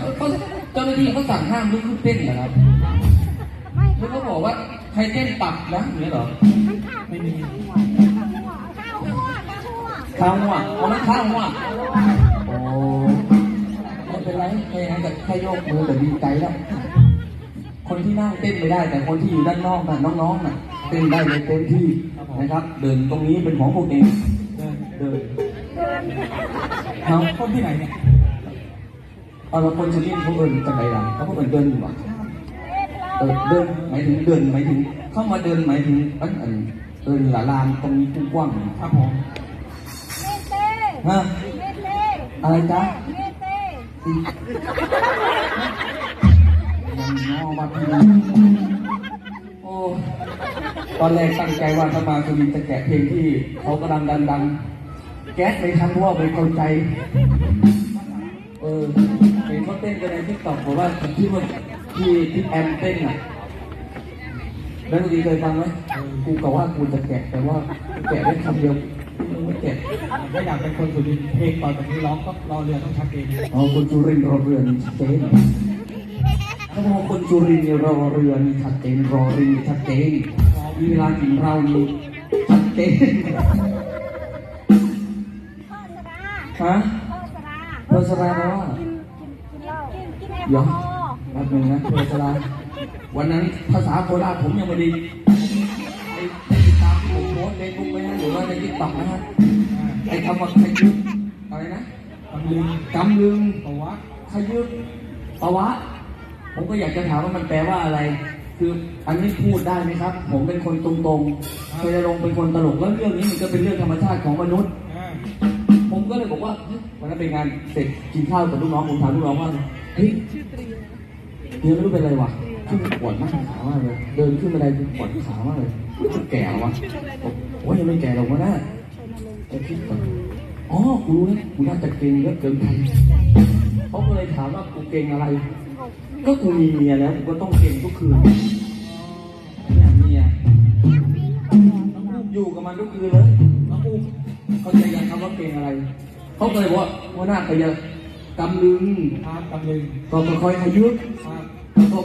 เขาเจ้าหน้าที่เขาสั่งห้ามลุกขึ้นเต้นเหรอครับแล้วเขาบอกว่าใครเต้นปรับนะอย่างนี้เหรอ ไม่มีข้าวหัวข้าวหัวข้าว่ะเอาไม่ข้างว่ะโอ้ไม่เป็นไรแค่นั้นแต่แค่โยกมือแต่ดีใจแล้ว คนที่นั่งเต้นไม่ได้ แต่คนที่อยู่ด้านนอกน่ะน้องๆน่ะเต้นได้เลยเต็มที่นะครับ เดินตรงนี้เป็นของพวกเอง เดินเดินเอาคนที่ไหนเนี่ย เอาละคนชนิดเขาเดินจากไหนล่ะเขาเหมือนเดินอยู่อะเออเดินหมายถึงเดินหมายถึง เข้ามาเดินหมายถึงอันอันเดินหลาลานตรงนี้กว้างครับผมเมเต้ฮะเมเต้อะไรจ๊ะเมเต้ยังงอมาทีโอ้ตอนแรกตั้งใจว่าถ้ามาสุรินจะแกะเพลงที่เขากำลังดังๆ แก๊สไม่ทันเพราะว่าไม่เข้าใจ เออ นเขาเต้นกันในทิกตอกบอกว่าที่ว่าที่ที่แอมเต้นอะแล้วดีเคยฟังไหมเออกูกะว่ากูจะแกะแต่ว่าแกะได้คำเดียวมึงไม่แกะถ้าอยากเป็นคนสุรินทร์เพลงต่อจากนี้ร้องก็รอเรือต้องชักเองอ๋อคนจุรินทร์รอเรือนี่ชัดเจนเขาบอกว่าคนจุรินทร์เนี่ยรอเรือนี่ชัดเจนรอเรือนี่ชัดเจนมีเวลากินเรานี่ชัดเจนพ่อสดาฮะพ่อสดาเพอสลาแปลว่า เดี๋อยวฮอล์แป๊บนึงนะเพอสลาวันนั้นภาษาโคราชผมยังไม่ไดีไอ้ไอ้ติดตามที่ผมโพสเฟซบุ๊กไว้นะหรือว่าในทิกตอกนะฮะไอ้คำว่าขยึกอะไรนะตำลึงกำลึงประวัติขยึกปะวะ ผมก็อยากจะถามว่ามันแปลว่าอะไร คืออันนี้พูดได้ไหมครับ ผมเป็นคนตรงๆเคยลงค์เป็นคนตลกแล้วเรื่องนี้มันก็เป็นเรื่องธรรมชาติของมนุษย์อ่าผมก็เลยบอกว่าเฮ้ย วันนั้นเป็นงานเสร็จกินข้าวกับลูกน้องผมถามลูกน้องว่าเฮ้ยเดี๋ยวไม่รู้เป็นไรวะขึ้นปวดมากขามากเลย เดินขึ้นบันไดปวดขามากเลยมันแก่แล้ววะบอกโอ้ยยังไม่แก่หรอกวะนะแกคิดก่อนอ๋อกูรู้แล้วกูน่าจะเก่งเยอะเกินไปเขาก็เลยถามว่ากูเก่งอะไร ก็กูมีเมียแล้วกูก็ต้องเก่งทุกคืนเนี่ยเมียอยู่กับมันทุกคืนเลยน้องอุ้มเขาใจยังครับว่าเพลงอะไร เขาเคยบอกว่าหัวหน้าขยันกำลึงครับตำลึงก็ค่อยๆขยุดครับแล้วก็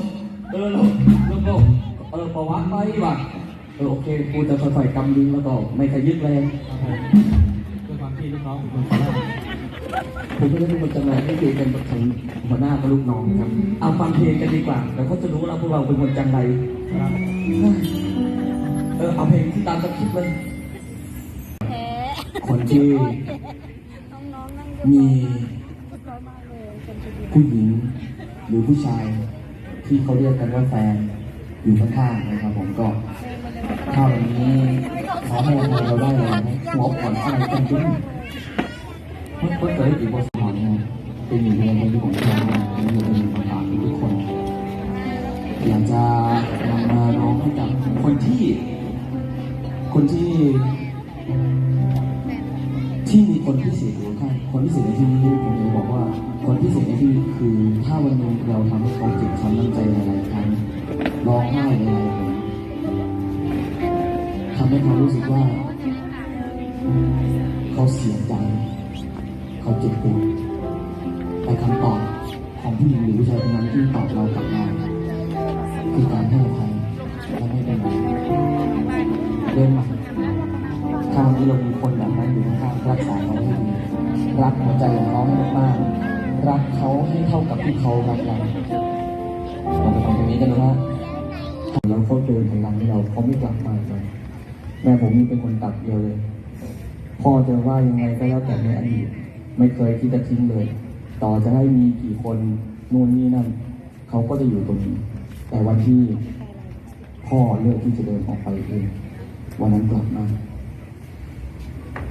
เออแล้วแล้วก็เออประวัติไปว่ะเออโอเคกูจะค่อยๆกำลึงแล้วก็ไม่ขยึดแรงครับผมด้วยความที่ลูกน้องเป็นคนโคราชผมก็เลยเป็นคนจำเลยที่คุยกันกับทางหัวหน้ากับลูกน้องครับ เอาฟังเพลงกันดีกว่าแล้วเขาจะรู้ว่าพวกเราเป็นคนจังไรครับเออเอาเพลงที่ตามสคริปต์เลยแพ้คนที่น้องๆนั่ง มีผู้หญิงหรือผู้ชายที่เขาเรียกกันว่าแฟนอยู่ข้างๆนะครับผมก็ถ้าวันนี้ขอให้อภัยเราได้เลยนะหัวอ่อนอะไรกันจริงเมื่อเกิดกี่บทสอนเนี่ยเป็นอยู่ในวันที่ผมทำงานมีเป็นมาฝากทุกคนอยากจะนำมาร้องให้กับคนที่ คนที่ ที่มีคนพิเศษอยู่ข้างคนพิเศษในที่นี้ผมจะบอกว่า คนพิเศษในที่นี้คือถ้าวันหนึงเราทำให้เขาเจ็บช้ำน้ำใจหลายๆครั้งร้องไห้หลายๆครั้งทำให้เขารู้สึกว่า เขาเสียใจเขาเจ็บปวดแต่คำตอบของผู้หญิงหรือผู้ชายคนนั้นที่ตอบเรากลับมาคือการให้อภัยและไม่เป็นไรเริ่มา รักหัวใจของเขาให้มากๆรักเขาให้เท่ากับที่เขารักเราเราไปทำตรงนี้กันนะว่าเราเขาเดินพลังให้เราเขาไม่กลับมาเลยแม่ผมนี่เป็นคนตัดเดียวเลยพ่อจะว่ายังไงก็แล้วแต่ในอดีตไม่เคยที่จะทิ้งเลย ต่อจะให้มีกี่คนนู่นนี่นั่นเขาก็จะอยู่ตรงนี้ แต่วันที่พ่อเลือกที่จะเดินออกไปเองวันนั้นกลับมา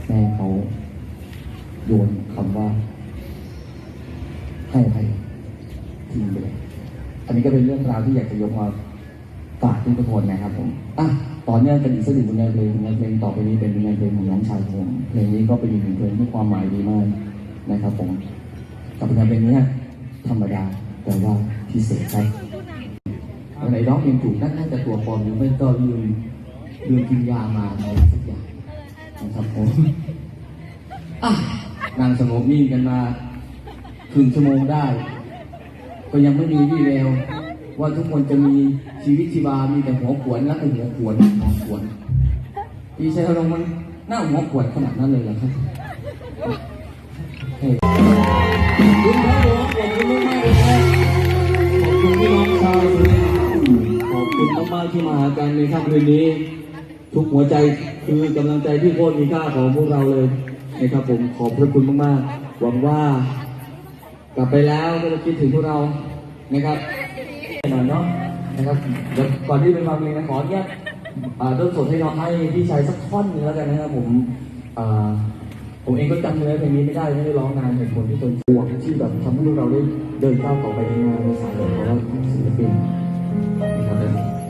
แม่เขา โยนคำว่า ให้อภัยทิ้งไปเลยอันนี้ก็เป็นเรื่องราวที่อยากจะยกมาฝากทุกคนนะครับผมอะตอนนี้กันอีกสักหนึ่งผลงานเพลงผลงานเพลงต่อไปนี้เป็นผลงานเพลงของน้องชายผมเพลงนี้ก็เป็นอีกหนึ่งเพลงที่ความหมายดีมากนะครับผมกับผลงานเพลงนี้ธรรมดาแต่ว่าพิเศษครับวันไหนร้องเพลงถูกนั่นน่าจะตัวปลอมหรือไม่ก็ลืมลืมกินยามาอะไรสักอย่างนะครับผมอะ งสงบนิ่งกันมาครึ่งชั่วโมงได้ ก็ยังไม่มีวี่แววว่าทุกคนจะมีชีวิตชีวา มีแต่หัวขวนและแต่หัวขวนหัวขวนพี่ชัยรงค์มันหน้าหัวขวนขนาดนั้นเลยเหรอครับขอบคุณครับผมขอบคุณมากเลยครับขอบคุณพี่น้องชาวสุรินทร์ขอบคุณมากๆที่มาหากันในค่ำคืนนี้ ทุกหัวใจคือกำลังใจที่โคตรมีค่าของพวกเราเลย นะครับผมขอบพระคุณมากๆ หวังว่ากลับไปแล้วก็จะคิดถึงพวกเรานะครับแน่นอนเนาะนะครับเดี๋ยวก่อนที่เป็นฟังเพลงนะขออนุญาตอ่าต้นสดให้น้องให้พี่ชายสักท่อนหนึงแล้วกันนะครับผมผมเองก็จำเนื้อเพลงนี้ไม่ได้ไม่ได้ร้องนานเหตุผลที่เป็นหวงที่แบบทำให้พวกเราได้เดินก้าวต่อไปในงานในสายของเราศิลปินนะครับ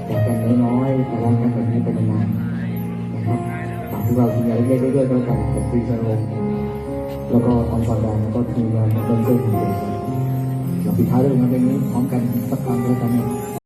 บอกกันน้อยๆแต่รักกันแบบนี้เป็นนาน ของเราทีมงานเล็กๆด้วยๆก็แล้วกันกับฟรีชานมแล้วก็ออนซอนแดงแล้วก็ทีมงานดนตรีของเราปิดท้ายด้วยงานเพลงนี้พร้อมกันสักครั้งด้วยกันนะ